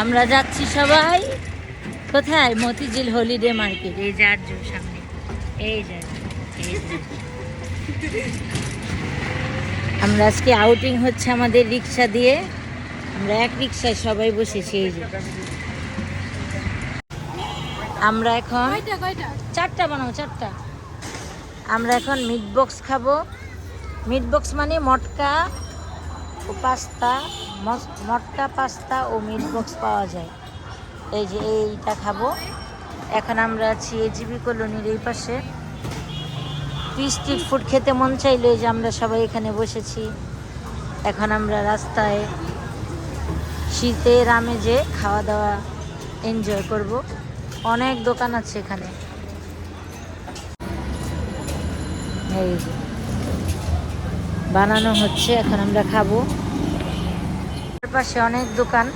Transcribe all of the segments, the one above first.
আমরা যাচ্ছি সবাই। কোথায়? Motijheel holiday market. এই যার সামনে। এই যে আটজন, এই যে। আমরা আজকে আউটিং হচ্ছে আমাদের রিক্সা দিয়ে। আমরা এক রিক্সায় সবাই বসেছি এই যে। আমরা এখন কয়টা কয়টা? চারটা বানাবো চারটা। আমরা এখন মিট বক্স খাব। মিট বক্স মানে মটকা পাস্তা মটকা পাস্তা ও মিট বক্স পাওয়া যায়। এই যে এইটা খাব। এখন আমরা আছি এজিবি কলোনির এই পাশে। স্ট্রিট ফুড খেতে মন চাইলো যে আমরা সবাই এখানে বসেছি। এখন আমরা রাস্তায় শীতের আমেজে খাওয়া দাওয়া এনজয় করব। অনেক দোকান আছে এখানে। এই যে। বানানো হচ্ছে, এখন আমরা খাব। পাশে অনেক দোকান।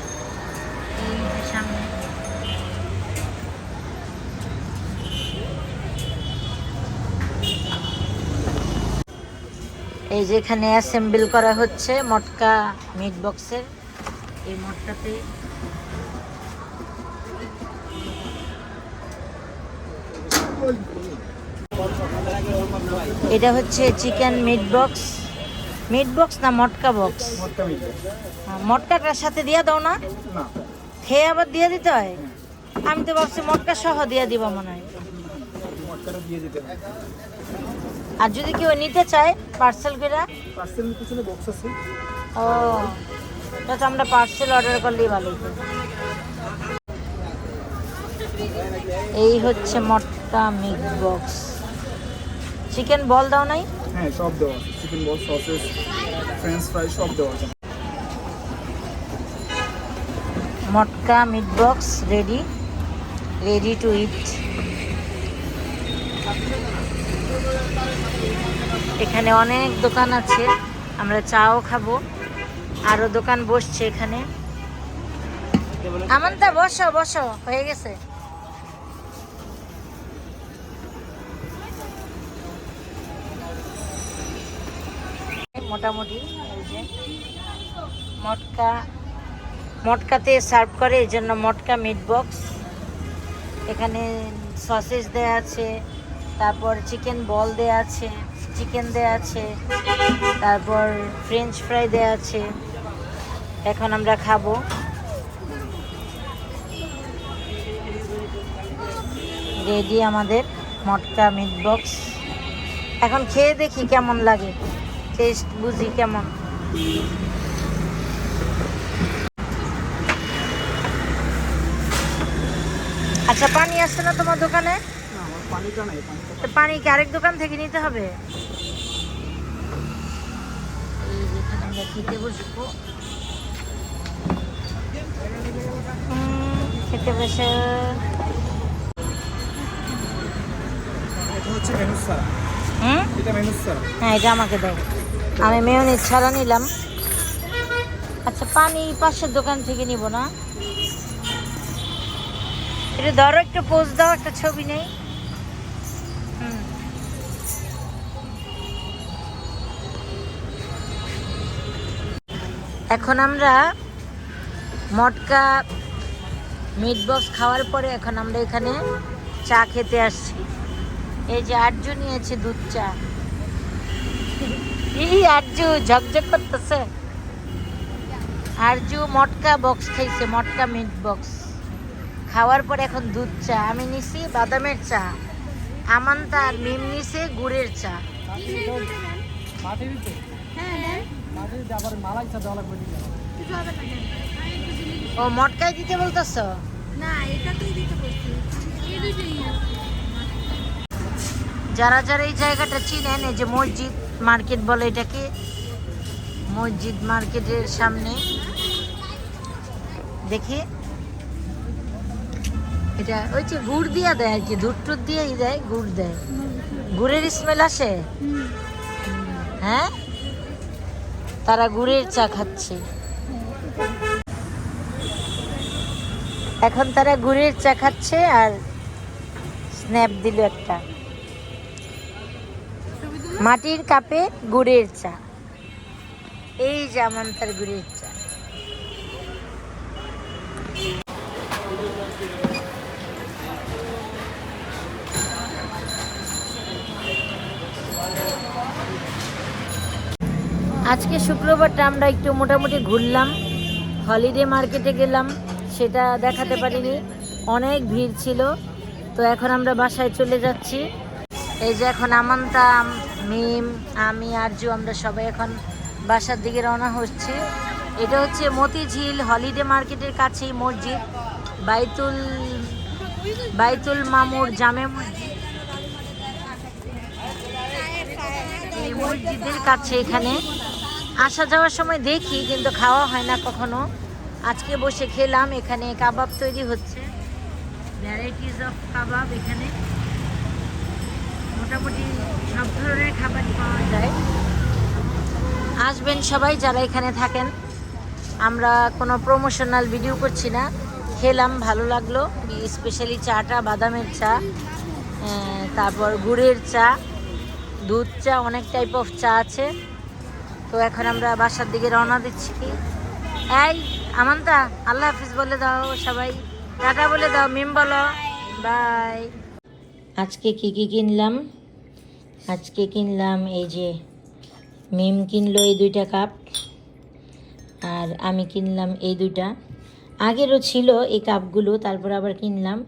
এই যে এখানে অ্যাসেম্বল করা হচ্ছে মটকা মিট বক্সের। এই মটকাতে এটা হচ্ছে chicken meat box. Meat box না মটকা বক্স? মটকাটার সাথে দিয়ে দাও না? খেয়ে আবার দিয়ে দিতে হয়? আমি তো ভাবছি মটকা সহ দিয়ে দিব মনে হয়। আর যদি কেউ নিতে চায় পার্সেল করে পার্সেল পিছনে বক্স আছে। ও তো আমরা পার্সেল অর্ডার করলেই ভালো। এই হচ্ছে মটকা মিট বক্স। চিকেন বল দাও নাই? হ্যাঁ সব দেওয়া আছে। Chicken ball sausages French fry সব দেওয়া আছে। মটকা meat box ready ready to eat এখানে অনেক দোকান আছে, আমরা চাও খাব। আরও দোকান বসছে এখানে। আমন্তা, বসো বসো, হয়ে গেছে। মোটামুটি মটকা, মটকাতে সার্ভ করে, এই জন্য মটকা মিট বক্স এখানে সসেজ দেয়া আছে, তারপর চিকেন বল দেয়া আছে চিকেন দেয়া আছে, তারপর ফ্রেঞ্চ ফ্রাই দেয়া আছে। এখন আমরা খাব। রেডি আমাদের মটকা মিট বক্স এখন খেয়ে দেখি কেমন লাগে। টেস্ট বুঝি কেমন। আচ্ছা পানি আসছে না তোমার দোকানে? পানি কি আরেক দোকান থেকে নিতে হবে? আমরা খেতে বসবো। খেতে বসে। হচ্ছে হুম? হ্যাঁ এটা আমাকে দাও। আমি মেয়নিজ ছাড়া নিলাম। আচ্ছা পানি পাশের দোকান থেকে নিব না? এটা ধরো, একটু পোজ দাও, একটা ছবি নেই। এখন আমরা মটকা মিট বক্স খাওয়ার পরে এখন আমরা এখানে চা খেতে আসছি। এই যে আটজু নিয়েছে দুধ চা। এই আরজু ঝকঝক করতেছে। আরজু মটকা বক্স খাইছে, মটকা মিট বক্স খাওয়ার পর এখন দুধ চা। আমি নিছি বাদামের চা। আমান্তা আর মিম নিছে গুড়ের চা। ও মটকায় দিতে বলতেছ? না, এটাতেই দিতে বলছি। যারা যারা এই জায়গাটা চিনেন, এই যে মসজিদ মার্কেট বলে এটাকে, মসজিদ মার্কেটের সামনে, দেখি। এটা ওই যে গুড় দিয়া দেয় আর কি, দুধ টুধ দিয়েই দেয়, গুড় দেয়। গুড়ের স্মেল আসে? হ্যাঁ? তারা গুড়ের চা খাচ্ছে। এখন তারা গুড়ের চা খাচ্ছে আর স্ন্যাপ দিল একটা। মাটির কাপে গুড়ের চা। এই যে আমান্তার গুড়ের চা। আজকে শুক্রবারটা আমরা একটু মোটামুটি ঘুরলাম। হলিডে মার্কেটে গেলাম, সেটা দেখাতে পারিনি। অনেক ভিড় ছিল। তো এখন আমরা বাসায় চলে যাচ্ছি। এই যে এখন আমান্তা মিম, আমি, আরজু, আমরা সবাই এখন বাসার দিকে রওনা হচ্ছে। এটা হচ্ছে মতিঝিল হলিডে মার্কেটের কাছেই মসজিদ, বাইতুল বাইতুল মামুর জামে মসজিদ। এই মসজিদের কাছে এখানে আসা যাওয়ার সময় দেখি, কিন্তু খাওয়া হয় না কখনো। আজকে বসে খেলাম, এখানে কাবাব তৈরি হচ্ছে। ভ্যারাইটিস অফ কাবাব এখানে। মোটামুটি সব খাবারই পাওয়া যায় আসবেন সবাই যারা এখানে থাকেন। আমরা কোনো প্রমোশনাল ভিডিও করছি না। খেলাম, ভালো লাগল। স্পেশালি চাটা, বাদামের চা তারপর গুড়ের চা, দুধ চা, অনেক টাইপ অফ চা আছে। তো এখন আমরা বাসার দিকে রওনা দিচ্ছি কি? এই, আমান্তা, আল্লাহ হাফিজ বলে দাও সবাই। টাটা বলে দাও, মিম বলো। বাই আজকে কি কি কিনলাম? আজকে কিনলাম এই যে মিম কিনলো এই দুইটা কাপ, আর আমি কিনলাম এই দুইটা। আগেরও ছিল এই কাপগুলো, তারপর আবার কিনলাম।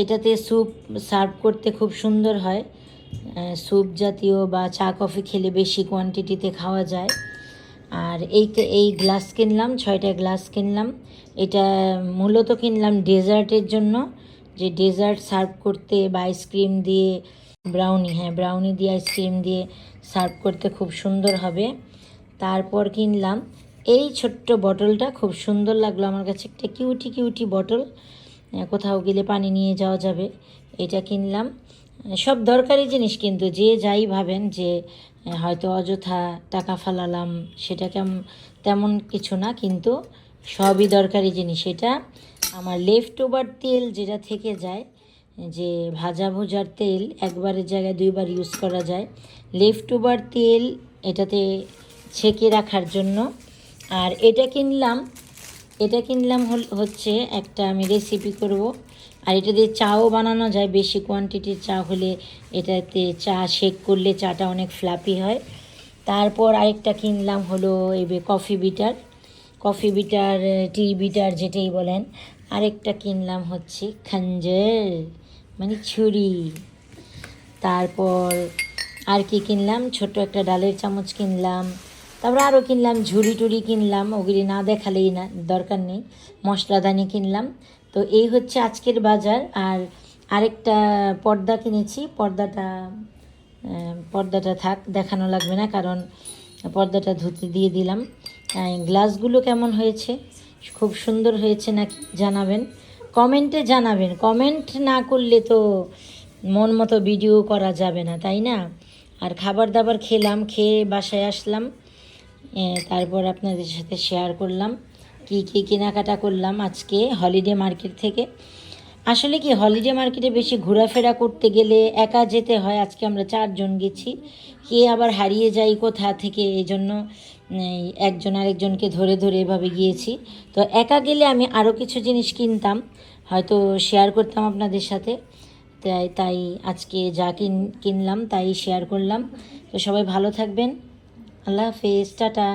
এটাতে স্যুপ সার্ভ করতে খুব সুন্দর হয়। স্যুপ জাতীয় বা চা কফি খেলে বেশি কোয়ান্টিটিতে খাওয়া যায়। আর এই এই গ্লাস কিনলাম, ছয়টা গ্লাস কিনলাম। এটা মূলত কিনলাম ডেজার্টের জন্য, যে ডেজার্ট সার্ভ করতে বা আইসক্রিম দিয়ে ব্রাউনি হ্যাঁ ব্রাউনি দিয়ে আইসক্রিম দিয়ে সার্ভ করতে খুব সুন্দর হবে। তারপর কিনলাম, এই ছোট্ট বটলটা খুব সুন্দর লাগল আমার কাছে। একটা কিউটি কিউটি বটল কোথাও গেলে পানি নিয়ে যাওয়া যাবে। এটা কিনলাম। সব দরকারি জিনিস কিন্তু যে যাই ভাবেন যে হয়তো অযথা টাকা ফালালাম, সেটা কেমন তেমন কিছু না, কিন্তু সবই দরকারি জিনিস। এটা আমার লেফট ওভার তেল যেটা থেকে যায় যে ভাজা ভুজার তেল একবারের জায়গায় দুইবার ইউজ করা যায়। লেফট ওভার তেল এটাতে ছেঁকে রাখার জন্য। আর এটা কিনলাম এটা কিনলাম হচ্ছে একটা আমি রেসিপি করব। আর এটা দিয়ে চাও বানানো যায়, বেশি কোয়ান্টিটির চা হলে এটাতে চা শেক করলে চাটা অনেক ফ্লাপি হয়। তারপর আরেকটা কিনলাম হলো এবে coffee beater coffee beater tea beater যেটাই বলেন। আরেকটা কিনলাম হচ্ছে খঞ্জর। মানে ছুরি। তারপর আর কি কিনলাম? ছোট একটা ডালের চামচ কিনলাম। তারপর আরও কিনলাম, ঝুড়ি টুড়ি কিনলাম, ওগুলি না দেখালেই না, দরকার নেই। মশলাদানি কিনলাম। তো এই হচ্ছে আজকের বাজার। আর আরেকটা পর্দা কিনেছি। পর্দাটা পর্দাটা থাক, দেখানো লাগবে না, কারণ পর্দাটা ধুতে দিয়ে দিলাম। গ্লাসগুলো কেমন হয়েছে? খুব সুন্দর হয়েছে নাকি? জানাবেন। কমেন্টে জানাবেন। কমেন্ট না করলে তো মন মতো ভিডিও করা যাবে না, তাই না? আর খাবার দাবার খেলাম, খেয়ে বাসায় আসলাম। তারপর আপনাদের সাথে শেয়ার করলাম। কি, কী কেনাকাটা করলাম আজকে হলিডে মার্কেট থেকে? আসলে কি হলিডে মার্কেটে বেশি ঘোরাফেরা করতে গেলে একা যেতে হয়? আজকে আমরা চারজন গেছি। কে আবার হারিয়ে যাই কোথা থেকে? এই জন্য একজন আরেকজনকে ধরে ধরে এভাবে গিয়েছি। তো একা গেলে আমি আরও কিছু জিনিস কিনতাম, হয়তো শেয়ার করতাম আপনাদের সাথে। তাই তাই আজকে যা কিন, কিনলাম তাই শেয়ার করলাম। তো সবাই ভালো থাকবেন। আল্লাহ হাফেজ। টাটা।